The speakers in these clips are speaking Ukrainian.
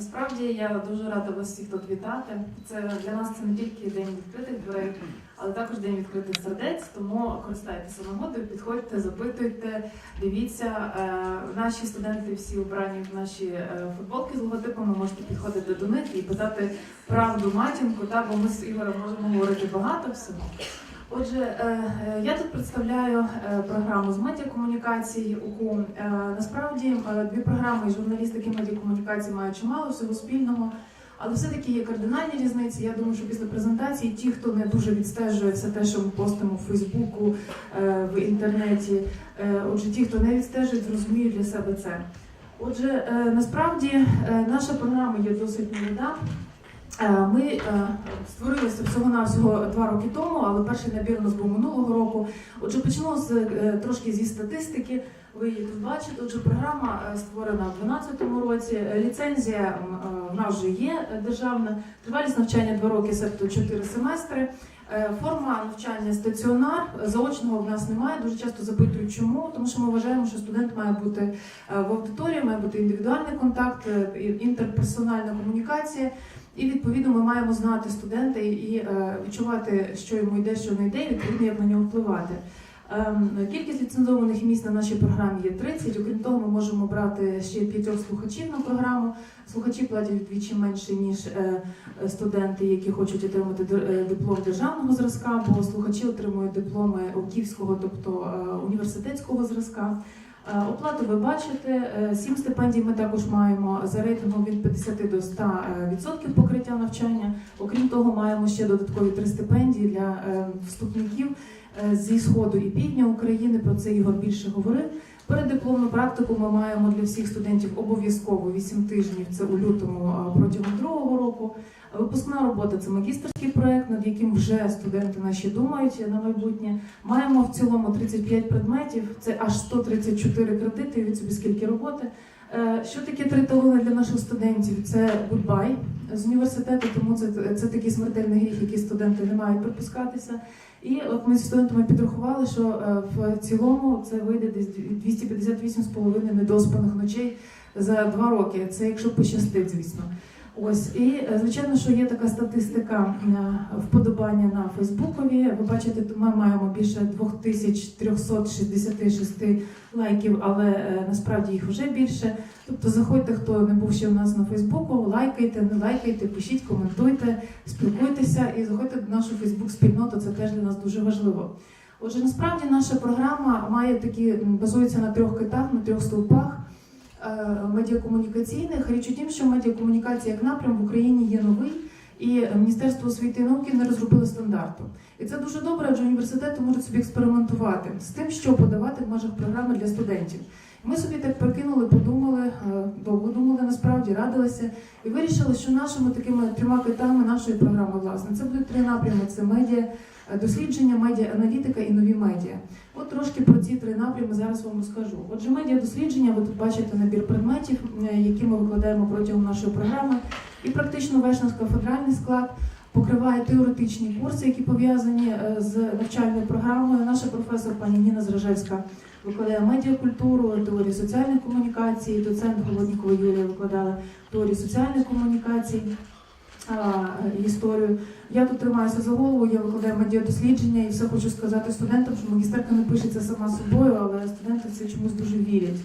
Насправді я дуже рада вас всіх тут вітати. Це для нас це не тільки день відкритих дверей, але також день відкритих сердець. Тому користайтеся нагодою, підходьте, запитуйте, дивіться. Е, Наші студенти всі обрані в наші е, футболки з логотипами. Можете підходити до них і питати правду матінку. Та бо ми з Ігорем можемо говорити багато всього. Отже, е, е, я тут представляю е, програму з медіакомунікацій УКУ. Насправді дві програми журналістики і медіакомунікацій мають чимало всього спільного, але все-таки є кардинальні різниці. Я думаю, що після презентації ті, хто не дуже відстежує все те, що ми постимо в Фейсбуку, в інтернеті, отже, ті, хто не відстежують, зрозуміють для себе це. Отже, насправді наша програма є досить молода. Е, Ми е, створилися всього-навсього два роки тому, але перший набір у нас був минулого року. Отже, почнемо з е, трошки зі статистики. Ви її тут бачите. Отже, програма створена в 2012 році. Ліцензія в нас вже є державна. Тривалість навчання два роки, себто 4 семестри. Форма навчання стаціонар. Заочного в нас немає. Дуже часто запитують, чому, тому що ми вважаємо, що студент має бути в аудиторії, має бути індивідуальний контакт, інтерперсональна комунікація. І відповідно ми маємо знати студента і е, відчувати, що йому йде, що не йде, і відповідно як на нього впливати. Ем, Кількість ліцензованих місць на нашій програмі є 30. Окрім того, ми можемо брати ще п'ятьох слухачів на програму. Слухачі платять вдвічі менше, ніж е, студенти, які хочуть отримати е, диплом державного зразка, бо слухачі отримують дипломи ОКівського, тобто е, університетського зразка. Е, Оплату ви бачите. Е, Сім стипендій ми також маємо за рейтингом від 50 до 100 е, відсотків покриття навчання. Окрім того, маємо ще додаткові три стипендії для вступників зі сходу і півдня України. Про це Ігор більше говорив. Передипломну практику ми маємо для всіх студентів обов'язково 8 тижнів. Це у лютому протягом другого року. Випускна робота це магістерський проект, над яким вже студенти наші думають на майбутнє. Маємо в цілому 35 предметів, це аж 134 кредити. Від собі скільки роботи. Е, Що таке три талони для наших студентів? Це гудбай з університету, тому це, це такий смертельний гріх, який студенти не мають припускатися. І от ми з студентами підрахували, що е, в цілому це вийде десь 258,5 недоспаних ночей за два роки. Це якщо пощастить, звісно. Ось і е, звичайно, що є така статистика е, вподобання на Фейсбукові. Ви бачите, ми маємо більше 2366 лайків, але е, насправді їх вже більше. Тобто заходьте, хто не був ще у нас на Фейсбуку, лайкайте, не лайкайте, пишіть, коментуйте, спілкуйтеся і заходьте до нашу Фейсбук-спільноту. Це теж для нас дуже важливо. Отже, насправді наша програма має такі базується на трьох китах, на трьох стовпах медіакомунікаційних. Річ у тім, що медіакомунікація як напрям в Україні є новий, і Міністерство освіти і науки не розробило стандарту. І це дуже добре, адже університети можуть собі експериментувати з тим, що подавати в межах програми для студентів. Ми собі так прикинули, подумали, е, довго думали насправді, радилися і вирішили, що нашими такими трьома китами нашої програми, власне, це будуть три напрями: це медіа, е, дослідження, медіа аналітика і нові медіа. От трошки про ці три напрями зараз вам розкажу. Отже, медіа дослідження, ви тут бачите набір предметів, е, які ми викладаємо протягом нашої програми, і практично весь наш кафедральний склад. Покриває теоретичні курси, які пов'язані е, з навчальною програмою. Наша професор пані Ніна Зражевська викладає медіакультуру, теорію соціальних комунікацій, доцент Голоднікова Юлія викладала теорію соціальних комунікацій, е, історію. Я тут тримаюся за голову, я викладаю медіадослідження і все хочу сказати студентам, що магістерка не пишеться сама собою, але студенти це чомусь дуже вірять.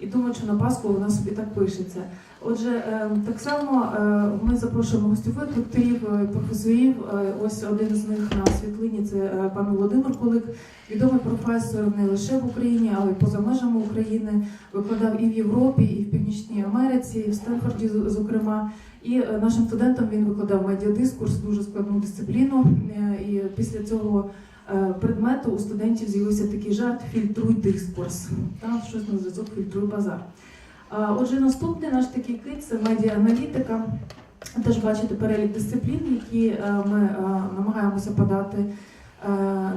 І думають, що на Пасху вона собі так пишеться. Отже, е, так само е, ми запрошуємо гостьових лекторів, е, професорів. Ось один з них на світлині це пан Володимир Кулик, відомий професор не лише в Україні, але й поза межами України. Викладав і в Європі, і в Північній Америці, і в Стенфорді, зокрема. І нашим студентам він викладав медіадискурс, дуже складну дисципліну. І після цього предмету у студентів з'явився такий жарт фільтруй дискурс. Там щось на зв'язок фільтруй базар. Отже, наступний наш такий кит це медіааналітика. Теж бачите перелік дисциплін, які е, ми е, намагаємося подати е,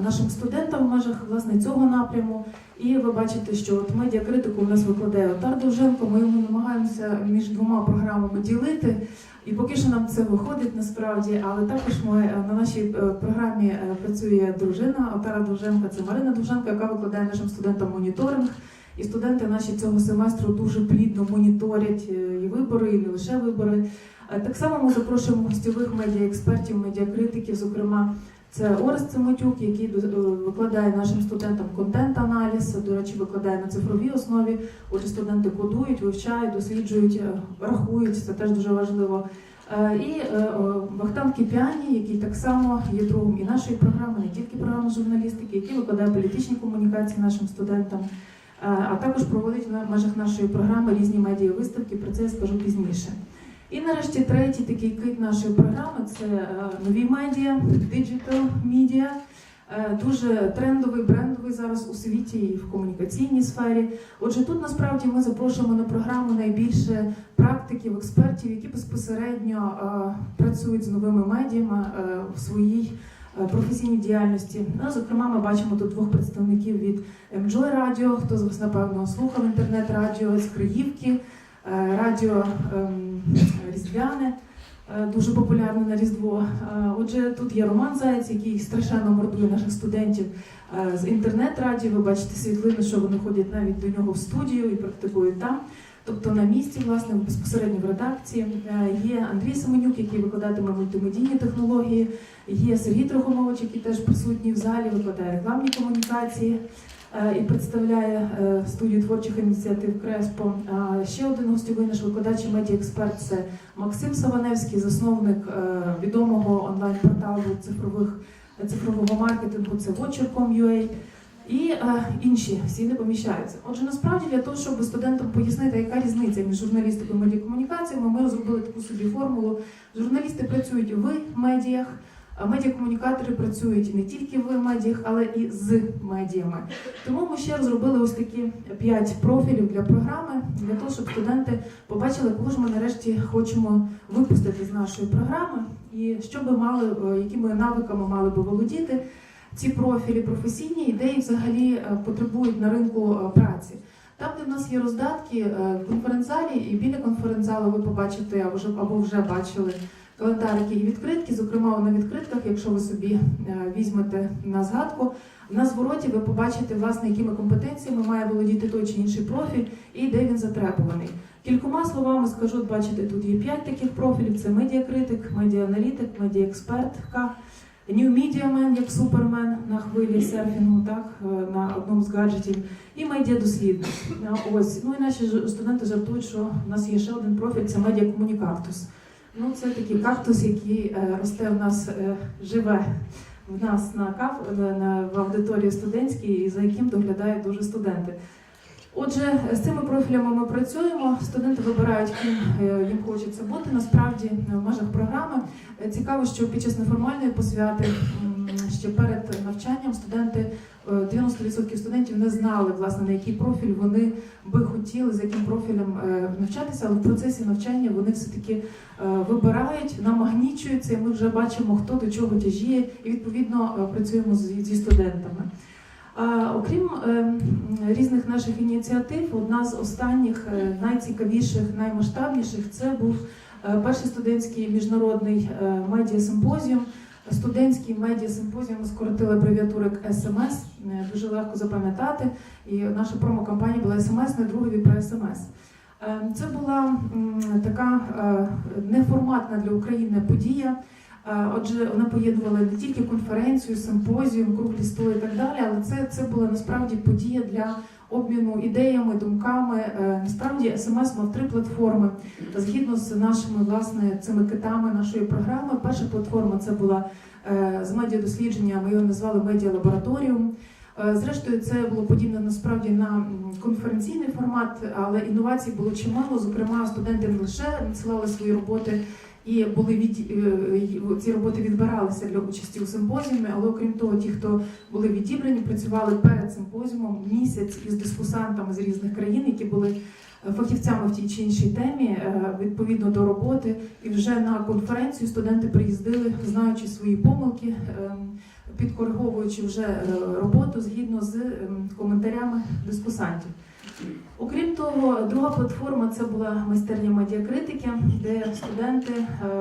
нашим студентам в межах власне цього напряму. І ви бачите, що от медіакритику у нас викладає Отар Довженко. Ми йому намагаємося між двома програмами ділити. І поки що нам це виходить насправді, але також ми на нашій програмі працює дружина Отара Довженка, це Марина Довженко, яка викладає нашим студентам моніторинг І студенти наші цього семестру дуже плідно моніторять е, і вибори, і не лише вибори. Е, Так само ми запрошуємо гостьових медіаекспертів, медіакритиків, зокрема. Це Орест Цимотюк, який е, викладає нашим студентам контент-аналіз, до речі, викладає на цифровій основі. Отже, студенти кодують, вивчають, досліджують, рахують, це теж дуже важливо. І о, Кіпіані, який так само є другом і нашої програми, не тільки програми журналістики, який викладає політичні комунікації нашим студентам, а також проводить в межах нашої програми різні медіа-виставки. Про це я скажу пізніше. І нарешті третій такий кит нашої програми це е, нові медіа, media. Е, Дуже трендовий, брендовий зараз у світі і в комунікаційній сфері. Отже, тут насправді ми запрошуємо на програму найбільше практиків, експертів, які безпосередньо е, працюють з новими медіями е, в своїй е, професійній діяльності. Ну, зокрема, ми бачимо тут двох представників від Enjoy Radio, хто з вас напевно слухав інтернет-радіо з Криївки, е, радіо ем, Різдвяне. е, Дуже популярне на Різдво. Е, Отже, тут є Роман Заєць, який страшенно мордує наших студентів е, з інтернет-радіо. Ви бачите світлини, що вони ходять навіть до нього в студію і практикують там. Тобто на місці, власне, безпосередньо в редакції Е, є Андрій Семенюк, який викладатиме мультимедійні технології, є Сергій Трохомович, який теж присутній в залі, викладає рекламні комунікації е, і представляє е, студію творчих ініціатив Креспо. Ще один гостьовий наш викладач і медіаексперт це Максим Саваневський, засновник відомого онлайн-порталу цифрових цифрового маркетингу. Це Watcher.com.ua і е, інші всі не поміщаються. Отже, насправді для того, щоб студентам пояснити, яка різниця між журналістикою і медіакомунікаціями, ми розробили таку собі формулу. Журналісти працюють в медіях, а медіакомунікатори працюють не тільки в медіях, але і з медіями. Тому ми ще розробили ось такі п'ять профілів для програми, для того, щоб студенти побачили, кого ж ми нарешті хочемо випустити з нашої програми, і що би мали, е, якими навиками мали би володіти ці профілі професійні ідеї взагалі е, потребують на ринку е, праці. Там, де в нас є роздатки е, в конференц-залі і біля конференц-залу ви побачите або вже, або вже бачили календарики і відкритки. Зокрема, на відкритках, якщо ви собі візьмете на згадку, на звороті ви побачите, власне, якими компетенціями має володіти той чи інший профіль і де він затребуваний. Кількома словами скажу, бачите, тут є п'ять таких профілів: це медіакритик, медіааналітик, медіаекспертка. New Media Man, як супермен на хвилі серфінгу, так е, на одному з гаджетів, і медіадослідник. Ось ну і наші студенти жартують, що в нас є ще один профіль це медіакомунікактус. Ну це такий кактус, який е, росте в нас, е, живе в нас на каф на в аудиторії студентській, і за яким доглядають дуже студенти. Отже, з цими профілями ми працюємо. Студенти вибирають, ким е, їм хочеться бути. Насправді е, в межах програми Е, Цікаво, що під час неформальної посвяти ще перед навчанням студенти е, 90% студентів не знали власне на який профіль вони би хотіли за яким профілем навчатися, але в процесі навчання вони все таки вибирають, намагнічуються, і ми вже бачимо, хто до чого тяжіє, і відповідно працюємо зі студентами. Окрім е, різних наших ініціатив, одна з останніх е, найцікавіших, наймасштабніших це був е, перший студентський міжнародний медіасимпозіум. Студентський медіасимпозіум скоротили абревіатуру СМС, дуже легко запам'ятати. І наша промокампанія була СМС, не другові про СМС. Це була така неформатна для України подія. Е, Отже, вона поєднувала не тільки конференцію, симпозіум, круглі столи і так далі, але це, це була насправді подія для обміну ідеями, думками. Е, Насправді СМС мав три платформи згідно з нашими власне цими китами нашої програми. Перша платформа це була е, з медіадослідження, ми його назвали медіалабораторіум. Зрештою, це було подібне насправді на конференційний формат, але інновацій було чимало. Зокрема, студенти не лише надсилали свої роботи і були від е, ці роботи відбиралися для участі у симпозіумі. Але окрім того, ті, хто були відібрані, працювали перед симпозіумом місяць із дискусантами з різних країн, які були е, фахівцями в тій чи іншій темі е, відповідно до роботи. І вже на конференцію студенти приїздили, знаючи свої помилки, ем, підкориговуючи вже е, роботу згідно з ем, коментарями дискусантів. Окрім того, друга платформа це була майстерня медіакритики, де студенти,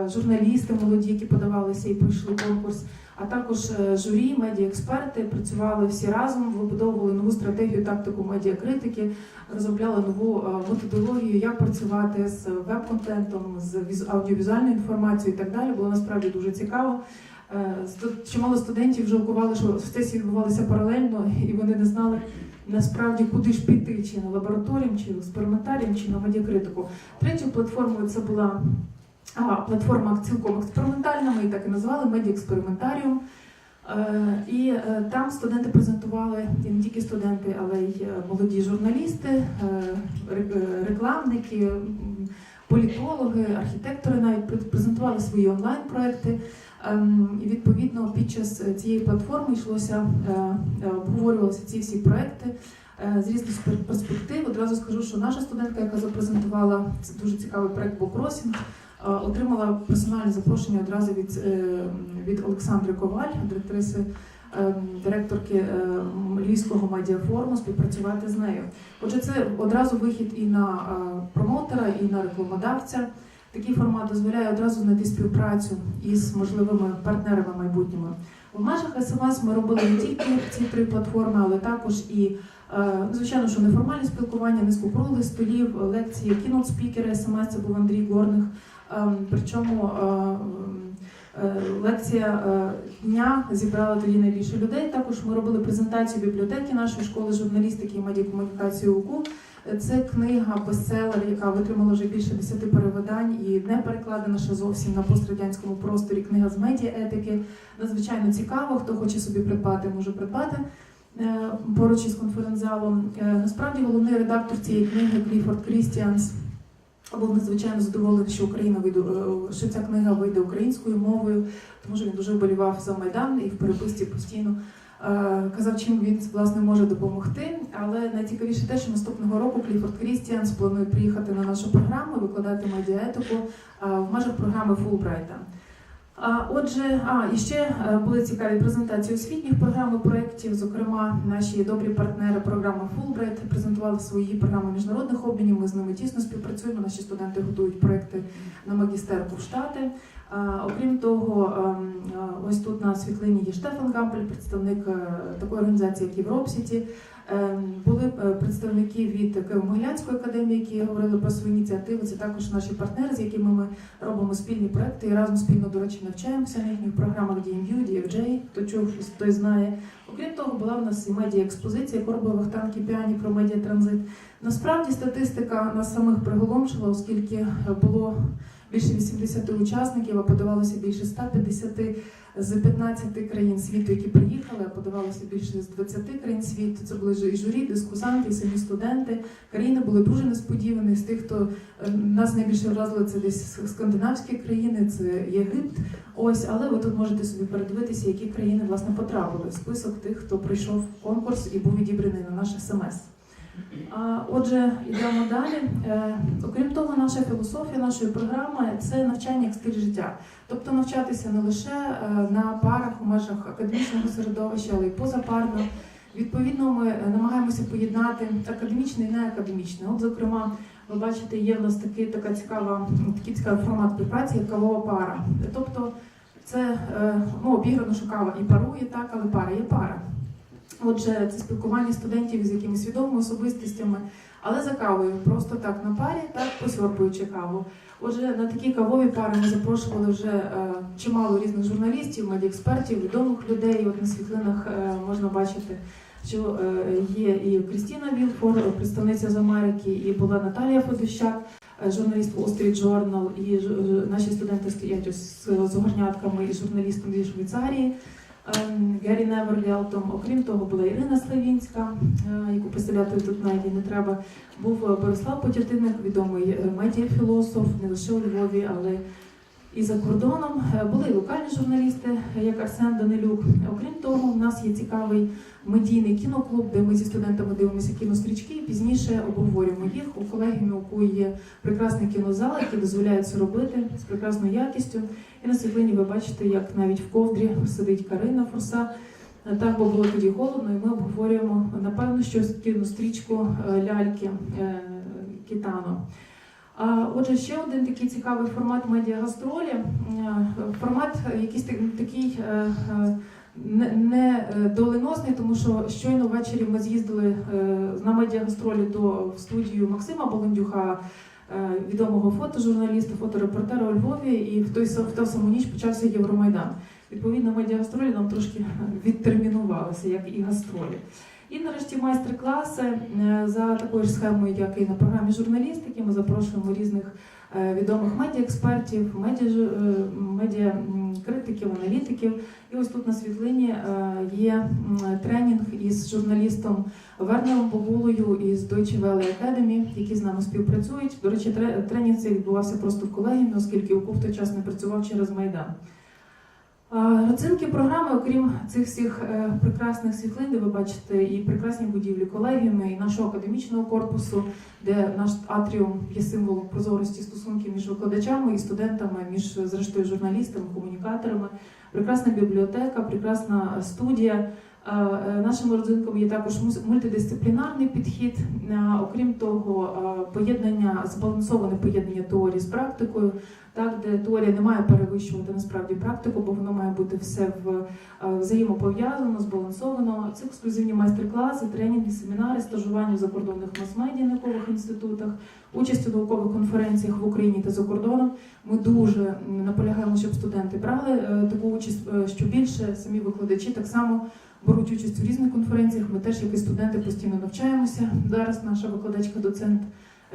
е, журналісти молоді, які подавалися і пройшли конкурс, а також е, журі, медіаексперти працювали всі разом, вибудовували нову стратегію, тактику медіакритики, розробляли нову е, методологію, як працювати з веб-контентом, з віз- аудіовізуальною інформацією і так далі. Було насправді дуже цікаво. Чимало студентів жалкували, що сесії відбувалися паралельно, і вони не знали насправді куди ж піти, чи на лабораторію, чи в експериментаріум, чи на медіакритику. Третьою платформою це була а, платформа цілком експериментальна, ми її так і назвали медіаекспериментаріум. Е, І е, там студенти презентували і не тільки студенти, але й е, молоді журналісти, рекламники, політологи, архітектори навіть презентували свої онлайн-проекти. Ем, І відповідно під час е, цієї платформи йшлося е, е, обговорювалися ці всі проекти з різних перспектив. Одразу скажу, що наша студентка, яка запрезентувала це дуже цікавий проект Бокросінг, е, отримала персональне запрошення одразу від, від Олександри Коваль, директриси. Е, Директорки е, Львівського медіафоруму співпрацювати з нею. Отже, це одразу вихід і на е, промотора, і на рекламодавця. Такий формат дозволяє одразу знайти співпрацю із можливими партнерами майбутніми. У межах СМС ми робили не тільки ці три платформи, але також і звичайно, що неформальне спілкування, низку круглих столів, лекції, кінот спікери СМС, це був Андрій Горних. Ем, Причому лекція е, дня зібрала тоді найбільше людей. Також ми робили презентацію бібліотеки нашої школи журналістики і медіакомунікації УКУ. Це книга бестселер, яка витримала вже більше десяти перевидань і не перекладена ще зовсім на пострадянському просторі. Книга з медіаетики. Надзвичайно цікаво. Хто хоче собі придбати, може придбати е, поруч із конференц-залом. Е, Насправді головний редактор цієї книги Кліфорд Крістіанс був надзвичайно задоволений, що Україна вийде, е, що ця книга вийде українською мовою, тому що він дуже вболівав за майдан і в переписці постійно е, казав, чим він власне може допомогти. Але найцікавіше те, що наступного року Кліфорд Крістіанс планує приїхати на нашу програму, викладати медіаетику е, в межах програми Фулбрайта. Отже, а і ще е, були цікаві презентації освітніх програм і проєктів. Зокрема, наші добрі партнери програми Fulbright презентували свої програми міжнародних обмінів. Ми з ними тісно співпрацюємо. Наші студенти готують проекти на магістерку в Штати. Окрім того, ем, ось тут на світлині є Штефан Гампель, представник е, такої організації, як Європсіті. Ем, Були е, представники від Києво-Могилянської академії, які говорили про свої ініціативи. Це також наші партнери, з якими ми робимо спільні проекти і разом спільно, до речі, навчаємося на їхніх програмах DMU, DFJ, хто чув, щось, той знає. Окрім того, була в нас і медіа-експозиція Корбових танків піані про медіатранзит. Насправді статистика нас самих приголомшила, оскільки було більше 80 учасників, а подавалося більше 150 з 15 країн світу, які приїхали, а подавалося більше з 20 країн світу. Це були і журі, дискусанти, і самі студенти. Країни були дуже несподівані. З тих, хто е, нас найбільше вразили, це десь скандинавські країни, це Єгипт. Ось, але ви тут можете собі передивитися, які країни власне потрапили в список тих, хто прийшов в конкурс і був відібраний на наш смс. Отже, йдемо далі. Е, окрім того, наша філософія нашої програми це навчання як стиль життя. Тобто навчатися не лише е, на парах у межах академічного середовища, але й позапарно. Відповідно, ми е, намагаємося поєднати академічне і неакадемічне. От, зокрема, ви бачите, є в нас такий, така цікава, такий цікавий формат співпраці, як кавова пара. Тобто, це ну, обіграно, що кава і парує, так, але пара є пара. Отже, це спілкування студентів з якимись відомими особистостями, але за кавою, просто так на парі, так посьорбуючи каву. Отже, на такі кавові пари ми запрошували вже е, чимало різних журналістів, медіаекспертів, відомих людей. От на світлинах е, можна бачити, що е, є і Крістіна Вілфор, представниця з Америки, і була Наталія Федощак, е, журналіст Wall Street і ж- наші студенти стоять з, з горнятками і журналістом зі Швейцарії. Гері Неверліалтом. Окрім того, була Ірина Славінська, е, яку представляти тут навіть не треба. Був е, Борислав Потятинник, відомий е, медіафілософ, не лише у Львові, але і за кордоном. Були і локальні журналісти, як Арсен Данилюк. Окрім того, у нас є цікавий медійний кіноклуб, де ми зі студентами дивимося кінострічки і пізніше обговорюємо їх. У колегіумі УКУ є прекрасний кінозал, який дозволяє це робити з прекрасною якістю. І на світлині ви бачите, як навіть в ковдрі сидить Карина Фурса. Е, Так, бо було тоді холодно, і ми обговорюємо напевно щось кіно стрічку е, ляльки е, Кітано. Отже, ще один такий цікавий формат медіагастролі. Формат якийсь такий не, доленосний, тому що щойно ввечері ми з'їздили на медіагастролі до в студію Максима Болондюха, відомого фотожурналіста, фоторепортера у Львові, і в той в ту саму ніч почався Євромайдан. Відповідно, медіагастролі нам трошки відтермінувалися, як і гастролі. І нарешті майстер-класи е, за такою ж схемою, як і на програмі журналістики. Ми запрошуємо різних е, відомих медіаекспертів, медіа, медіакритиків, аналітиків. І ось тут на світлині е, є тренінг із журналістом Вернером Погулою із Deutsche Welle Academy, які з нами співпрацюють. До речі, тре- тренінг цей відбувався просто в колегіумі, оскільки у в той час не працював через Майдан. Родзинки програми, окрім цих всіх е, прекрасних світлин, де ви бачите і прекрасні будівлі колегіуми, і нашого академічного корпусу, де наш атріум є символом прозорості стосунків між викладачами і студентами, між зрештою журналістами, комунікаторами. Прекрасна бібліотека, прекрасна студія. Е, Нашими родзинками є також мультидисциплінарний підхід. Окрім того, поєднання збалансоване поєднання теорії з практикою, так де теорія не має перевищувати насправді практику, бо воно має бути все в е, взаємопов'язано, збалансовано. Це ексклюзивні майстер-класи, тренінги, семінари, стажування в закордонних мас-медіа наукових інститутах, участь у наукових конференціях в Україні та за кордоном. Ми дуже наполягаємо, щоб студенти брали е, таку участь, е, що більше самі викладачі так само беруть участь у різних конференціях. Ми теж, як і студенти, постійно навчаємося. Зараз наша викладачка, доцент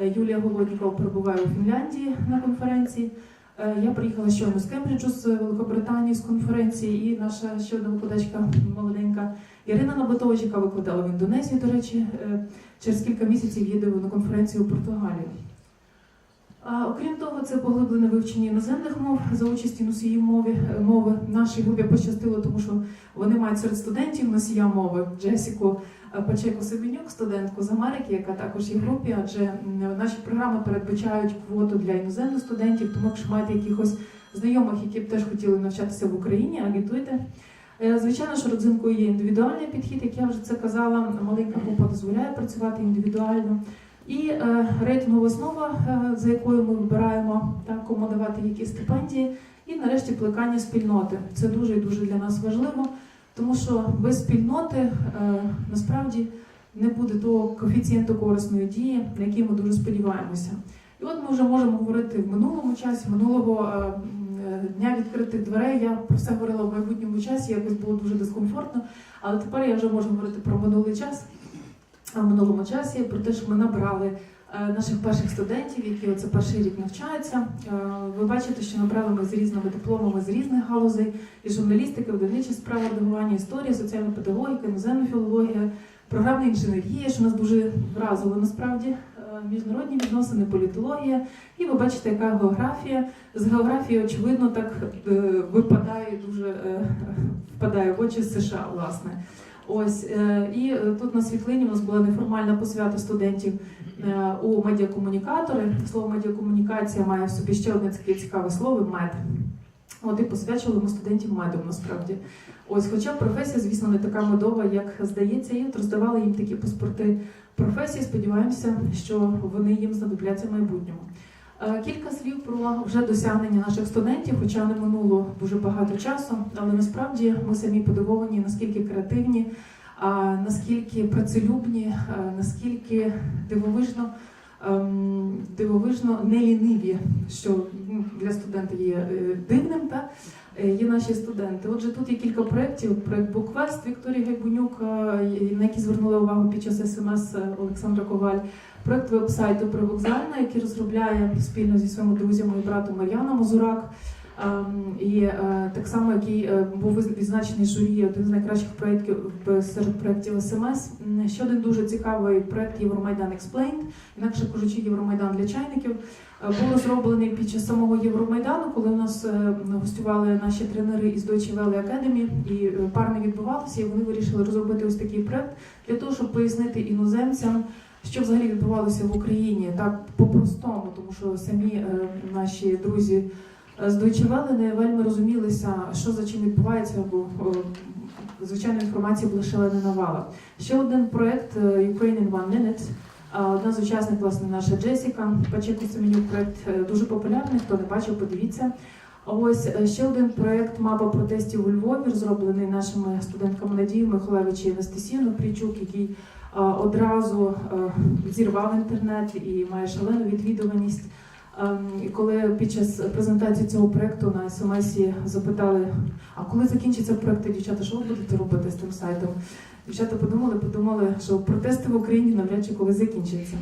Юлія Голоднікова перебуває у Фінляндії на конференції. Е, Я приїхала щойно з Кембриджу з Великобританії з конференції, і наша ще одна викладачка молоденька Ірина Набатович, яка викладала в Індонезії, до речі, е, через кілька місяців їде на конференцію у Португалію. Окрім того, це поглиблене вивчення іноземних мов за участі носіїв мови мови. Нашій групі пощастило, тому що вони мають серед студентів носія мови Джесіку е, Пачеко Себенюк, студентку з Америки, яка також є в групі, адже наші програми передбачають квоту для іноземних студентів, тому якщо маєте якихось знайомих, які б теж хотіли навчатися в Україні, агітуйте. Е, Звичайно, що родзинкою є індивідуальний підхід, як я вже це казала. Маленька група дозволяє працювати індивідуально. І е, рейтингова основа, е, за якою ми вибираємо так, кому давати які стипендії. І нарешті плекання спільноти. Це дуже і дуже для нас важливо, тому що без спільноти е, насправді не буде того коефіцієнту корисної дії, на який ми дуже сподіваємося. І от ми вже можемо говорити в минулому часі, минулого дня відкритих дверей. Я про це говорила в майбутньому часі, якось було дуже дискомфортно. Але тепер я вже можу говорити про минулий час. В минулому часі про те, що ми набрали е, наших перших студентів, які оце перший рік навчаються. Е, Ви бачите, що набрали ми з різними дипломами з різних галузей і журналістики, видавничі справи, редагування історії, соціальна педагогіка, іноземна філологія, програмна інженерія, що нас дуже вразило насправді. е, Міжнародні відносини, політологія, і ви бачите, яка географія. З географії, очевидно, так випадає дуже впадає в очі США, власне. Ось е, і е, тут на світлині у нас була неформальна посвята студентів е, у медіакомунікатори. Слово медіакомунікація має в собі ще одне таке цікаве слово мед. От і посвячували ми студентів медом насправді. Ось, хоча професія, звісно, не така медова, як здається, і роздавали їм такі паспорти професії. Сподіваємося, що вони їм знадобляться в майбутнььому. Е, Кілька слів про вже досягнення наших студентів, хоча не минуло дуже багато часу, але насправді ми самі подивовані, наскільки креативні, наскільки працелюбні, наскільки дивовижно, ем, дивовижно неліниві, що ну, для студента є е, дивним, та? е, є наші студенти. Отже, тут є кілька проєктів. Проєкт Буквест Вікторії Гайбунюк, е, на які звернули увагу під час смс Олександра Коваль. Проєкт веб-сайту «Привокзальна», який розробляє спільно зі своїми друзями і братом Мар'яна Мазурак. Ем, І е, так само, який е, був відзначений журі, один з найкращих проєктів серед проєктів СМС. Ще один дуже цікавий проєкт Євромайдан Explained, інакше кажучи, Євромайдан для чайників. е, Був розроблений під час самого Євромайдану, коли у нас гостювали наші тренери із Deutsche Welle Academy, і пар не відбувалося, і вони вирішили розробити ось такий проєкт для того, щоб пояснити іноземцям, що взагалі відбувалося в Україні, так по-простому, тому що самі наші друзі з Deutsche Welle не вельми розумілися, що за чим відбувається, бо е, звичайно, інформації була шалена навала. Ще один проект е, Ukraine in One Minute. Одна з учасників, власне, наша Джесіка Паченко Семенюк, проект е, дуже популярний. Хто не бачив, подивіться. Ось е, ще один проект Мапа протестів у Львові, розроблений нашими студентками Надією Михайлович і Анастасією Причук, який е, одразу е, зірвав інтернет і має шалену відвідуваність. Ем, І коли під час презентації цього проекту на смс запитали, а коли закінчиться проект, дівчата, що ви будете робити з тим сайтом? Дівчата подумали, подумали, що протести в Україні навряд чи коли закінчаться.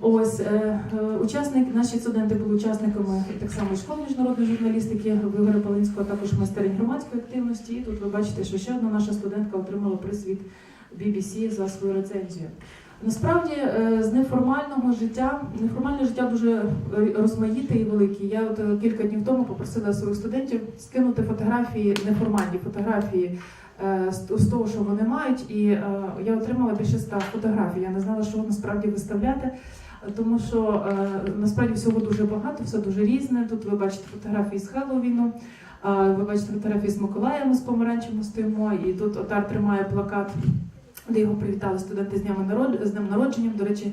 Ось е, е, учасник, наші студенти були учасниками так само школи міжнародної журналістики Палинського, а також майстерень громадської активності. І тут ви бачите, що ще одна наша студентка отримала приз від BBC за свою рецензію. Насправді е, з неформального життя неформальне життя дуже е, розмаїте і велике. Я от е, кілька днів тому попросила своїх студентів скинути фотографії, неформальні фотографії з того, що вони мають, і я отримала більше ста фотографій. Я не знала, що насправді виставляти. Тому що насправді всього дуже багато, все дуже різне. Тут ви бачите фотографії з Хеллоуіну, е, ви бачите фотографії з Миколаєм з помаранчем стоїмо, і тут отар тримає плакат, де його привітали студенти з днем народженням. До речі,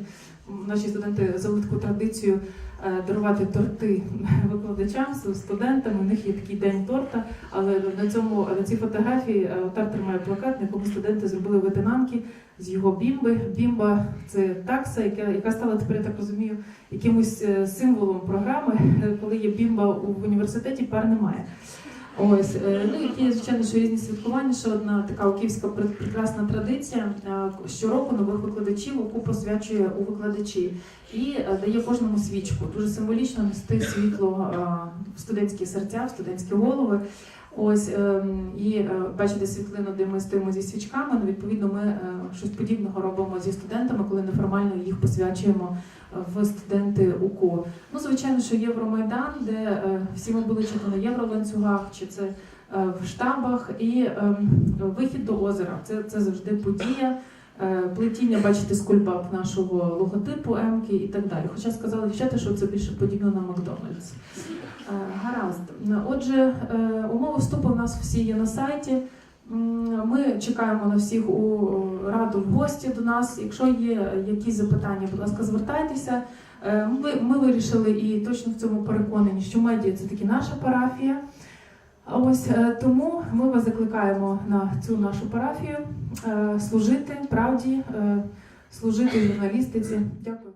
наші студенти завели таку традицію е, дарувати торти викладачам, студентам. У них є такий день торта, але на цьому на цій фотографії е, отар тримає плакат, на якому студенти зробили витинанки з його бімби. Бімба це такса, яка, яка стала тепер, я так розумію, якимось е, символом програми. Коли є бімба в університеті, пар немає. Ось е, ну які звичайно, що різні святкування. Ще одна така київська прекрасна традиція. Щороку нових викладачів ОКУ посвячує у викладачі і е, дає кожному свічку. Дуже символічно нести світло в студентські серця, в студентські голови. Ось ем, і е, бачите світлину, де ми стоїмо зі свічками. Ну, відповідно, ми щось подібного робимо зі студентами, коли неформально їх посвячуємо в студенти УКО. Ну, звичайно, що Євромайдан, де е, всі ми були чи то на євроланцюгах, чи це е, в штабах, і ем, вихід до озера. Це, це завжди подія. Е, Плетіння, бачите, з нашого логотипу Емки і так далі. Хоча сказали дівчата, що це більше подібно на Макдональдс. Гаразд. Отже, умови вступу у нас всі є на сайті. Ми чекаємо на всіх у раду в гості до нас. Якщо є якісь запитання, будь ласка, звертайтеся. Е, Ми, ми вирішили і точно в цьому переконані, що медіа це таки наша парафія. Ось е, тому ми вас закликаємо на цю нашу парафію е, служити правді, е, служити журналістиці. Дякую.